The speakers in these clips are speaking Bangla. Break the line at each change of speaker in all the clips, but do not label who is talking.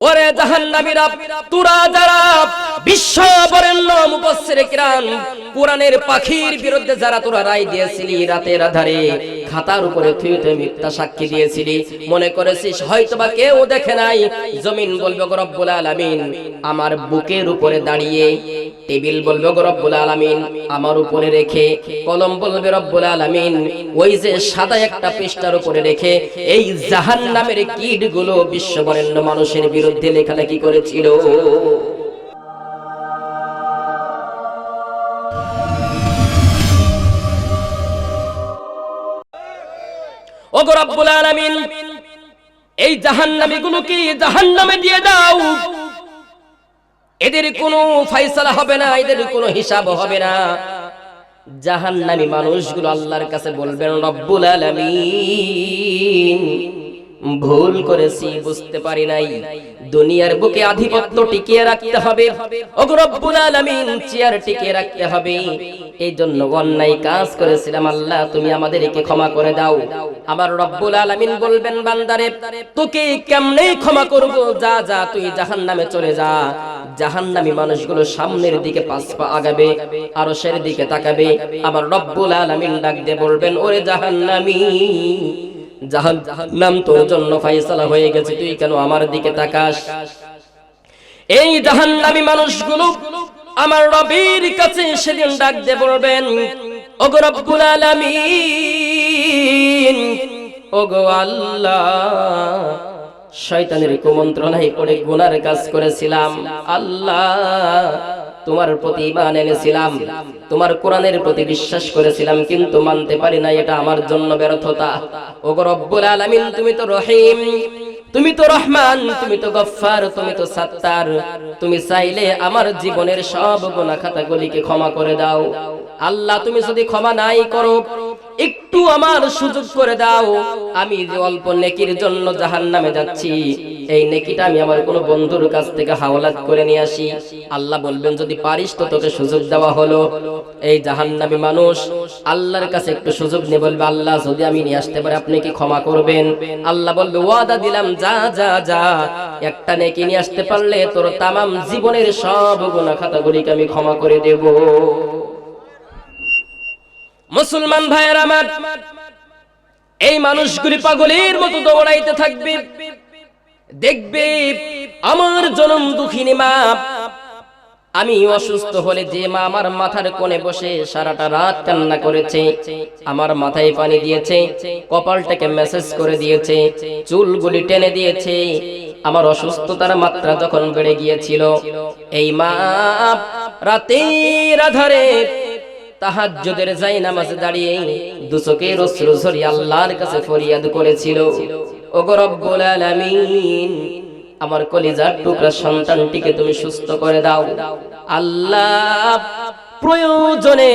ওরে জাহান্নামীরা তোরা যারা বিশ্ব বরেণ্য মুফাসসির কিরাম কোরআনের পাখির বিরুদ্ধে যারা তোরা রায় দিয়েছিলি রাতের আধারে খাতার উপরে তুই তুই মিথ্যা সাক্ষী দিয়েছিলি। মনে করেছিস হয়তোবা কেউ দেখে নাই। জমিন বলবে রব্বুল আলামিন, আমার বুকের উপরে দাঁড়িয়ে। টেবিল বলবে রব্বুল আলামিন, আমার উপরে রেখে। কলম বলবে রব্বুল আলামিন, ওই যে সাদা একটা পৃষ্ঠার উপরে রেখে। এই জাহান্নামের কীটগুলো বিশ্ববরেণ্য মানুষের বিরুদ্ধে লেখালেখি করেছিল। ও গো রব্বুল জাহান্নামী দিয়ে দাও? এদের হবে না, এদের কোনো হিসাব হবে না। জাহান্নামী মানুষগুলো আল্লাহর কাছে বলবেন, রব্বুল আলামিন, ভুল করেছি, বুঝতে পারি নাই। দুনিয়ার বুকে আধিপত্য টিকিয়ে রাখতে হবে। রব্বুল আলামিন, চেয়ার টিকিয়ে রাখতে হবে। এই জন্য অন্যায় কাজ করেছিলাম আল্লাহ, তুমি আমাদেরকে ক্ষমা করে দাও। আমার রব্বুল আলামিন বলবেন, বান্দারে, তোকে কেমনে ক্ষমা করব? যা যা, তুই জাহান্নামে চলে যা। জাহান্নামী মানুষগুলো সামনের দিকে পাঁচ পা আগাবে, আরশের দিকে তাকাবে। আমার রব্বুল আলামিন ডাক দিয়ে বলবেন, ওরে জাহান্নামী জন্য ফাইসালা হয়ে গেছে, তুই কেন আমার দিকে এই মানুষগুলো আমার বলবেন আল্লাহ, শয়তানের কুমন্ত্রণায় পড়ে গুনার কাজ করেছিলাম, আল্লাহ তোমার প্রতি ইমান এনেছিলাম। তোমার কোরআনের প্রতি বিশ্বাস করেছিলাম, কিন্তু মানতে পারি না এটা আমার জন্য ব্যর্থতা। ও রব্বুল আলামিন, তুমি তো রহিম, তুমি তো রহমান, তুমি তো গফফার, তুমি তো সাত্তার। তুমি চাইলে আমার জীবনের সব গুনাহ খাতাগুলিকে ক্ষমা করে দাও। আল্লাহ, তুমি যদি ক্ষমা নাই করো একটু আমার সুযোগ করে দাও। আমি যে অল্প নেকির জন্য জাহান্নামে যাচ্ছি, এই নেকিটা আমি আমার কোনো বন্ধুর কাছ থেকে হাওলাত করে নিয়ে আসি। আল্লাহ বলবেন, যদি পারিস তো তোকে সুযোগ দেওয়া হলো। এই জাহান্নামী মানুষ, আল্লাহর কাছে একটু সুযোগ নিয়ে বলবে, আল্লাহ, যদি আমি নিয়ে আসতে পারি, আপনি কি ক্ষমা করবেন? আল্লাহ বলবে, ওয়াদা দিলাম, যা যা যা। একটা নেকি নিয়ে আসতে পারলে তোর তামাম জীবনের সব গুনাহ খাতাগুলিকে আমি ক্ষমা করে দেব। মুসলমান ভাইয়ের আমার, এই মানুষগুলি পাগলের মতো দৌড়াইতে থাকবে। দেখবে, আমার জনম দুঃখিনী মা, আমি অসুস্থ হলে যে মা আমার মাথার কোণে বসে সারাটা রাত কান্না করেছে, আমার মাথায় পানি দিয়েছে, কপালটাকে মেসেজ করে দিয়েছে, চুলগুলি টেনে দিয়েছে, আমার অসুস্থতার মাত্রা যখন বেড়ে গিয়েছিল, এই মা রাতের আধারে তাহাজ্জুদের যাই নামাজে দাঁড়িয়ে দুচোখের অশ্রু ঝরিয়ে আল্লাহর কাছে ফরিয়াদ করেছিল। ওগো রব্বুল আলামিন, আমার কলিজার টুকরা সন্তানটিকে তুমি সুস্থ করে দাও। আল্লাহ প্রয়োজনে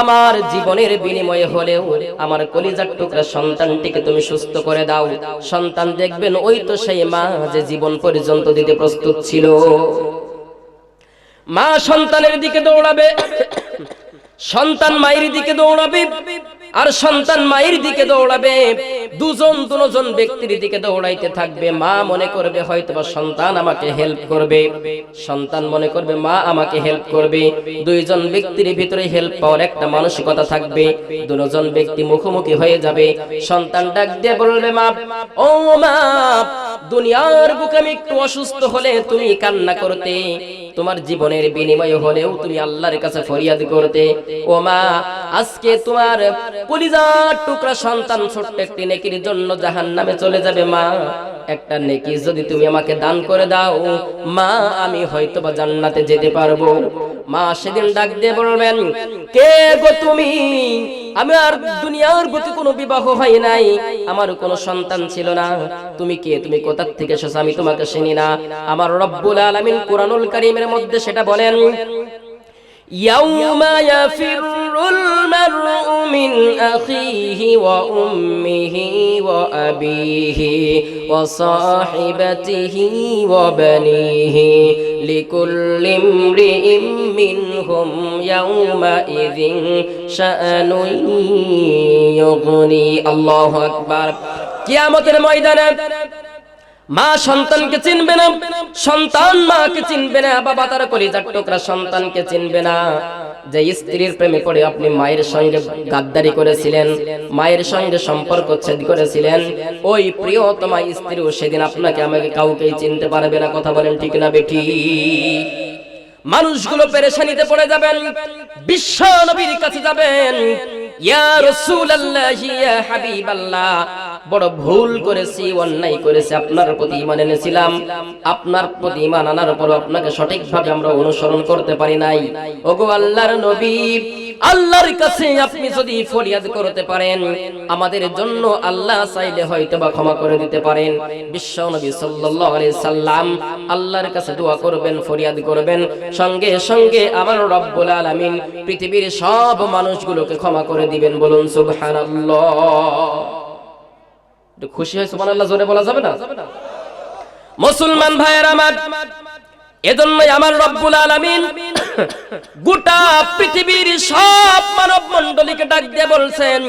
আমার জীবনের বিনিময়ে হলেও আমার কলিজার টুকরা সন্তানটিকে তুমি সুস্থ করে দাও। সন্তান দেখবেন ওই তো সেই মা যে জীবন পর্যন্ত দিতে প্রস্তুত ছিল। মা সন্তানের দিকে দৌড়াবে। সন্তান মায়ের দিকে দৌড়াবে আর সন্তান মায়ের দিকে দৌড়াবে। দুজন দুজন ব্যক্তির দিকে দৌড়াইতে থাকবে। মা মনে করবে হয়তো সন্তান আমাকে হেল্প করবে। সন্তান মনে করবে মা আমাকে হেল্প করবে। দুইজন ব্যক্তির ভিতরে হেল্প পাওয়ার একটা মানসিকতা থাকবে। দুজন ব্যক্তি মুখোমুখি হয়ে যাবে। সন্তান ডাক দিয়ে বলবে, মা, ও মা, দুনিয়ার বুকে আমি একটু অসুস্থ হলে তুমি কান্না করতে। তোমার জীবনের বিনিময় হলেও তুমি আল্লাহর কাছে ফরিয়াদ করতে। ও মা আজকে তোমার কলিজার টুকরা সন্তান ছোট্ট একটি নেকির জন্য জাহান নামে চলে যাবে মা। একটা নেকি যদি তুমি আমাকে দান করে দাও, মা, আমি হয়তো বা জান্নাতে যেতে পারব। মা সেদিন ডাক দিয়ে বলবেন, কে গো তুমি? আমি আর দুনিয়ার গতি কোনো বিবাহ হয় নাই। আমার কোনো সন্তান ছিল না। তুমি কে? তুমি কোথার থেকে এসেছ? আমি তোমাকে চিনি না। আমার রব্বুল আলামিন কোরআনুল কারীমের মধ্যে সেটা বলেন, ইয়াউমা ইয়াফিরু المرء من أخيه وأمه وأبيه وصاحبته وبنيه لكل امرئ منهم يومئذ شأن يغني الله أكبر কিয়ামতের ময়দানে মা সন্তানকে চিনবে না সন্তান মাকে চিনবে না বাবা তার কলিজার টুকরা সন্তানকে চিনবে না যে স্ত্রীর প্রেমে পড়ে আপনি মায়ের সঙ্গে গাদ্দারি করেছিলেন, মায়ের সঙ্গে সম্পর্ক ছেদ করেছিলেন, ওই প্রিয়তমা স্ত্রীও সেদিন আপনাকে আমাকে কাউকেই চিনতে পারবে না, কথা বলেন ঠিক না বেটি মানুষগুলো পেরেশানিতে পড়ে যাবেন, বিশ্ব নবীর কাছে যাবেন, ইয়া রাসূলুল্লাহ, ইয়া হাবিবাল্লাহ বড় ভুল করেছি, অন্যায় করেছি, আপনার প্রতি ইমান এনেছিলাম। আপনার প্রতি ইমান আনার পর আপনাকে সঠিকভাবে আমরা অনুসরণ করতে পারি নাই। ওগো আল্লাহর নবী, আল্লাহর কাছে আপনি যদি ফরিয়াদ করতে পারেন, আমাদের জন্য আল্লাহ চাইলে হয়তো বা ক্ষমা করে দিতে পারেন। বিশ্ব নবী সাল্লাল্লাহু আলাইহি সাল্লাম আল্লাহর কাছে দোয়া করবেন, ফরিয়াদ করবেন। সঙ্গে সঙ্গে আমার রব্বুল আলামিন পৃথিবীর সব মানুষগুলোকে ক্ষমা করে দিবেন, বলুন সুবহানাল্লাহ। খুশি হয়ে সুবহানাল্লাহ জোরে বলা যাবে না? মুসলমান ভাইয়ের আমার, এজন্যই আমার রব্বুল আলামিন গোটা পৃথিবীর সব মানব মণ্ডলীকে ডাক দিয়ে বলছেন,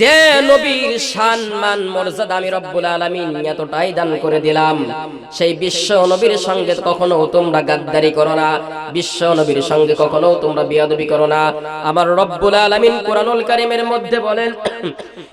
যে নবীর সম্মান মর্যাদা আমি রব্বুল আলামিন এতটাই দান করে দিলাম। সেই বিশ্ব নবীর সঙ্গে কখনো তোমরা গাদ্দারি করো না। বিশ্ব নবীর সঙ্গে কখনো তোমরা বিয়াদবি করো না। আমার রব্বুল আলামিন কোরআনুল কারীমের মধ্যে বলেন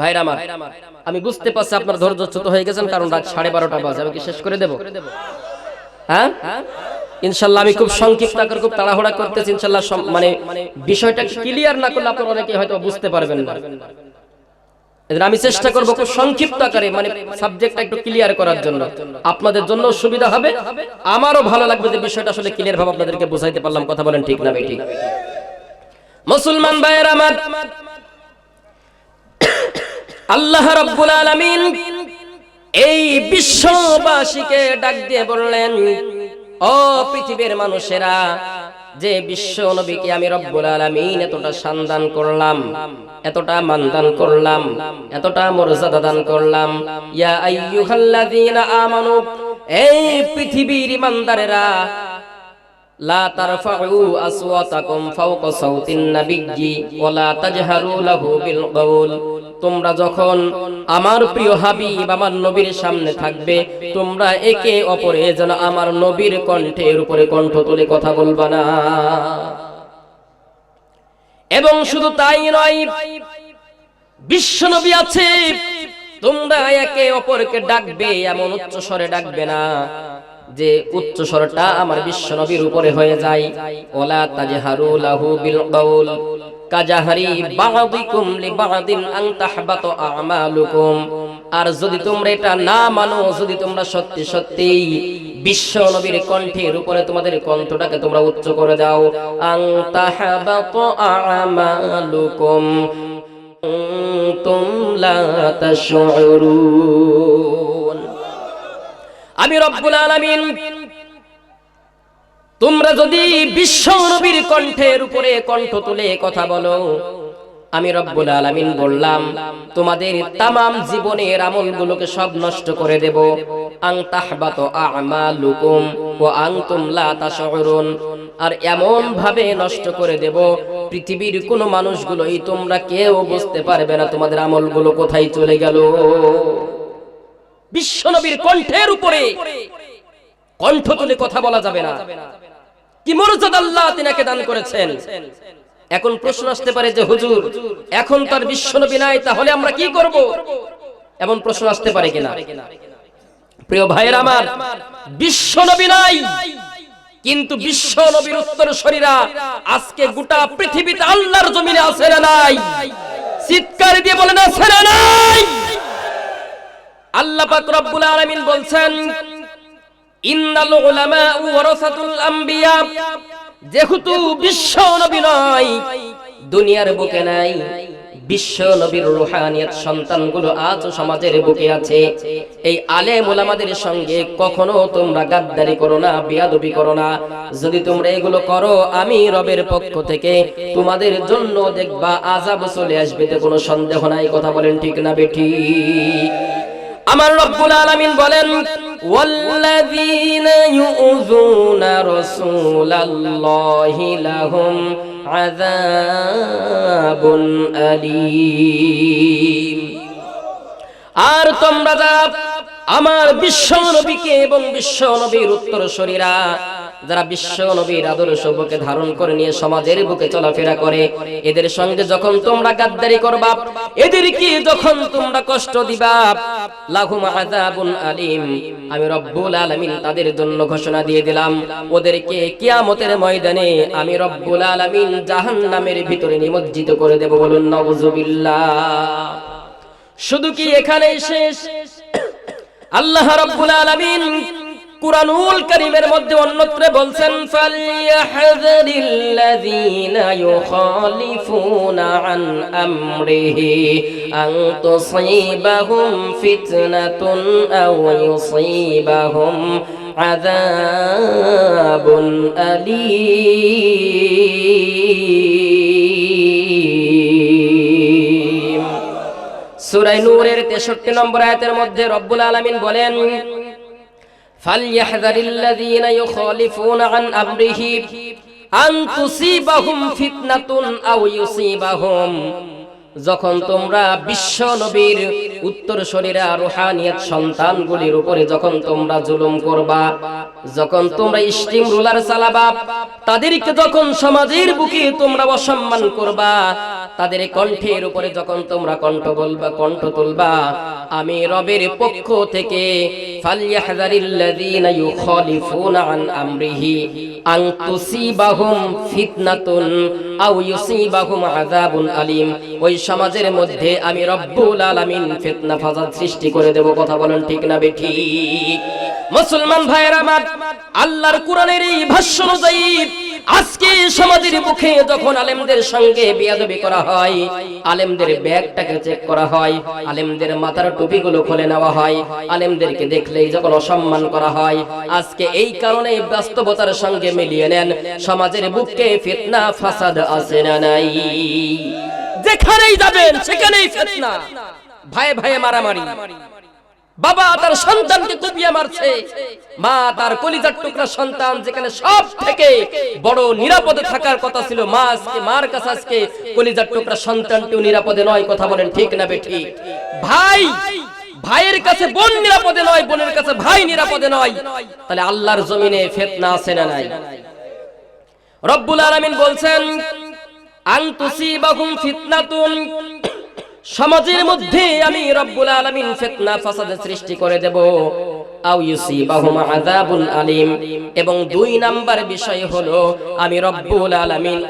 ভাইরা আমার, আমি বুঝতে পারছি আপনার ধৈর্যচ্যুত হয়ে গেছেন, কারণ রাত সাড়ে বারোটা বাজে, আমি কি শেষ করে দেব? হ্যাঁ? ইনশাল্লাহ আমি খুব সংক্ষিপ্ত আকার খুব তাড়াহুড়া করতেছি, ইনশাল্লাহ মানে বিষয়টা ক্লিয়ার না করলে আপনারা অনেকে হয়তো বুঝতে পারবেন না। আমি চেষ্টা করব খুব সংক্ষিপ্ত আকারে মানে সাবজেক্টটা একটু ক্লিয়ার করার জন্য। আপনাদের জন্য সুবিধা হবে। আমারও ভালো লাগবে যে বিষয়টা আসলে ক্লিয়ার ভাবে আপনাদেরকে বুঝাইতে পারলাম, কথা বলেন ঠিক না বেঠিক মুসলমান ভাইয়ের আমার আল্লাহ রাব্বুল আলামিন এই বিশ্ববাসীকে ডাক দিয়ে বললেন, ও পৃথিবীর মানুষেরা, যে বিশ্ব নবীকে আমি রব্বুল আলামিন এতটা সম্মান করলাম, এতটা মানদান করলাম, এতটা মর্যাদা দান করলাম, ইয়া আইয়ুহাল্লাযীনা আমানু, এই পৃথিবীর ইমানদারেরা, লা তারফাউ আসওয়াতাকুম ফাওকা সাউতিন নাবিয়্যি ওয়া লা তাজহারু লাহু বিল তোমরা যখন আমার প্রিয় হাবিব আমার নবীর সামনে থাকবে, তোমরা একে অপরে যেন আমার নবীর কণ্ঠের উপরে কণ্ঠ তুলে কথা বলবা না। এবং শুধু তাই নয়, বিশ্ব নবী আছে, তোমরা একে অপরকে ডাকবে এমন উচ্চ স্বরে ডাকবে না, যে উচ্চ স্বরটা আমার বিশ্ব নবীর উপরে হয়ে যায়। ওলা তাজহারু লাহু বিল আর যদি তোমরা এটা না মানো, যদি তোমরা সত্যি সত্যি বিশ্ব নবীর কণ্ঠের উপরে তোমাদের কণ্ঠটাকে তোমরা উচ্চ করে দাও। আন আমি রব্বুল আলামিন তোমরা যদি বিশ্ব নবীর কণ্ঠের উপরে কণ্ঠ তুলে কথা বলো, আমি রব্বুল আলামিন বললাম, তোমাদের তামাম জীবনের আমলগুলোকে সব নষ্ট করে দেব। আর এমন ভাবে নষ্ট করে দেব, পৃথিবীর কোন মানুষগুলোই তোমরা কেউ বুঝতে পারবে না তোমাদের আমলগুলো কোথায় চলে গেল। বিশ্বনবীর কণ্ঠের উপরে কণ্ঠ তুলে কথা বলা যাবে না। কি মর্যাদা আল্লাহ তিনাকে দান করেছেন? এখন প্রশ্ন আসতে পারে যে, হুজুর, এখন তার বিশ্বনবী নাই, তাহলে আমরা কি করব? এমন প্রশ্ন আসতে পারে কিনা? প্রিয় ভাইয়ের আমার, বিশ্বনবী নাই, কিন্তু বিশ্ব নবীর উত্তর শরীরা আজকে গোটা পৃথিবীতে আল্লাহর জমিনে আছে না নাই। চিৎকার দিয়ে বলেন, আছে না নাই। আল্লাহ পাক রব্বুল আলামিন বলছেন যেহেতু বিশ্ব নবী নয়, দুনিয়ার বুকে নাই, বিশ্ব নবীর আজও সমাজের বুকে আছে। এই সঙ্গে কখনো তোমরা গাদ্দারি করো না, বিয়াদবি করো না। যদি তোমরা এগুলো করো, আমি রবের পক্ষ থেকে তোমাদের জন্য দেখবা আজাব চলে আসবে তো কোনো সন্দেহ নাই, কথা বলেন ঠিক না বেঠি। আমার রব্বুল আলামিন বলেন والذين يؤذون رسول الله لهم عذاب أليم আর তোমরা যারা আমার বিশ্ব নবীকে এবং বিশ্ব নবীর উত্তর শরীরা যারা বিশ্ব নবীর আদর্শ বুকে ধারণ করে নিয়ে সমাজের বুকে চলাফেরা করে, এদের সঙ্গে যখন তোমরা গাদ্দারি করবা এদেরকে যখন তোমরা কষ্ট দিবা? লাহুম আযাবুন আলিম, আমি রব্বুল আলামিন তাদের জন্য ঘোষণা দিয়ে দিলাম, ওদেরকে কিয়ামতের ময়দানে আমি রব্বুল আলামিন জাহান্নামের ভিতরে নিমজ্জিত করে দেব বলুন নাউজুবিল্লাহ শুধু কি এখানেই শেষ? আল্লাহ রাব্বুল আলামিন কুরআনুল কারীমের মধ্যে অন্যত্র বলছেন ফালইয়াহযারিল্লাযীনা ইউখালিফুনা আন আমরিহি, আন তুসীবাহুম ফিতনাতুন আও ইউসীবাহুম আযাবুন আলীম। সূরা নূরের 63 নম্বর আয়াতের মধ্যে রব্বুল আলামিন বলেন ফালইয়াহযারিল্লাযীনা ইউখালিফুনা আন আমরিহি, আন তুসিবাহুম ফিতনাতুন আও ইউসিবাহুম। যখন তোমরা বিশ্ব নবীর উত্তর শরীরে রুহানিয়াত সন্তানগুলির উপরে যখন তোমরা জুলুম করবা, যখন তোমরা স্টিম রোলার চালাবা, তাদেরকে যখন সমাজের বুকে তোমরা অসম্মান করবা তাদের কণ্ঠের উপরে যখন তোমরা কণ্ঠ বলবা কণ্ঠ তুলবা আমি রবের পক্ষ থেকে ফালইয়াহযারিল্লাযীনা ইউখালিফুনা আন আমরিহি আন তুসিবাহুম ফিতনাতুন আও ইউসিবাহুম আযাবুন আলীম। ওই সমাজের মধ্যে আমি রব্বুল আলামিন ফিতনা ফাসাদ সৃষ্টি করে দেব কথা বলেন ঠিক না বেঠিক মুসলমান ভাইয়েরা আমার আল্লাহর কোরআনের এই ভাষ্য অনুযায়ী আজকে সমাজের মুখে যখন আলেমদের সঙ্গে বিয়াদবি করা হয়, আলেমদের ব্যাগটাকে চেক করা হয়, আলেমদের মাথার টুপিগুলো খুলে নেওয়া হয়, আলেমদেরকে দেখলেই যখন অসম্মান করা হয়, আজকে এই কারণে বাস্তবতার সঙ্গে মিলিয়ে নেন, সমাজের বুকে ফিতনা, ফাসাদ আছে না নাই। যেখানেই যাবেন, সেখানেই ফিতনা। ভাই ভাই মারামারি। বাবা তার সন্তানকে কুপিয়ে মারছে। মা তার কলিজার টুকরা সন্তান যেখানে সব থেকে বড় নিরাপদে থাকার কথা ছিল, মা আজকে, মার কাছে আজকে কলিজার টুকরা সন্তানটিও নিরাপদে নয়, কথা বলেন ঠিক না বেঠি? ভাই, ভাইয়ের কাছে বোন নিরাপদে নয়, বোনের কাছে ভাই নিরাপদে নয়। তাহলে আল্লাহর জমিনে ফেতনা আছে না নাই? রব্বুল আলামিন বলছেন, আন তুসিবাহুম ফিতনাতুন সমাজের মধ্যে আমি রব্বুল আলামিন ফিতনা, ফাসাদ সৃষ্টি করে দেব। এবং দুই নাম্বার বিষয় হলো, আমি রব্বুল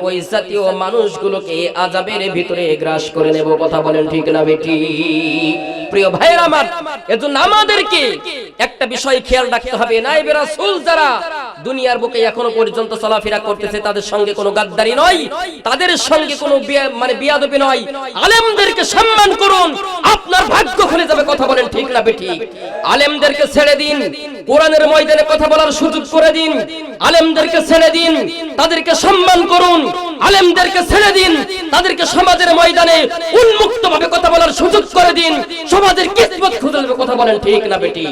ওই জাতীয় মানুষগুলোকে আযাবের ভিতরে গ্রাস করে নেব। কথা বলেন ঠিক না বেটি? প্রিয় ভাইয়ের আমার, এজন্য আমাদেরকে একটা বিষয় খেয়াল রাখতে হবে। নাইবে রাসূল যারা দুনিয়ার বুকে এখনও পর্যন্ত চলাফেরা করতেছে, তাদের সঙ্গে কোনো গাদ্দারি নয়। তাদের সঙ্গে কোনো মানে বিয়াদবি নয়। আলেমদেরকে সম্মান করুন, আপনার ভাগ্য খুলে যাবে, কথা বলেন ঠিক না বেটি আলেমদেরকে ছেড়ে দিন, কোরআনের ময়দানে কথা বলার সুযোগ করে দিন। আলেমদেরকে ছেড়ে দিন, তাদেরকে সম্মান করুন। আলেমদেরকে ছেড়ে দিন, তাদেরকে সমাজের ময়দানে উন্মুক্ত ভাবে কথা বলার সুযোগ করে দিন। সমাজের কিসমত খুঁজে কথা বলেন ঠিক না বেটি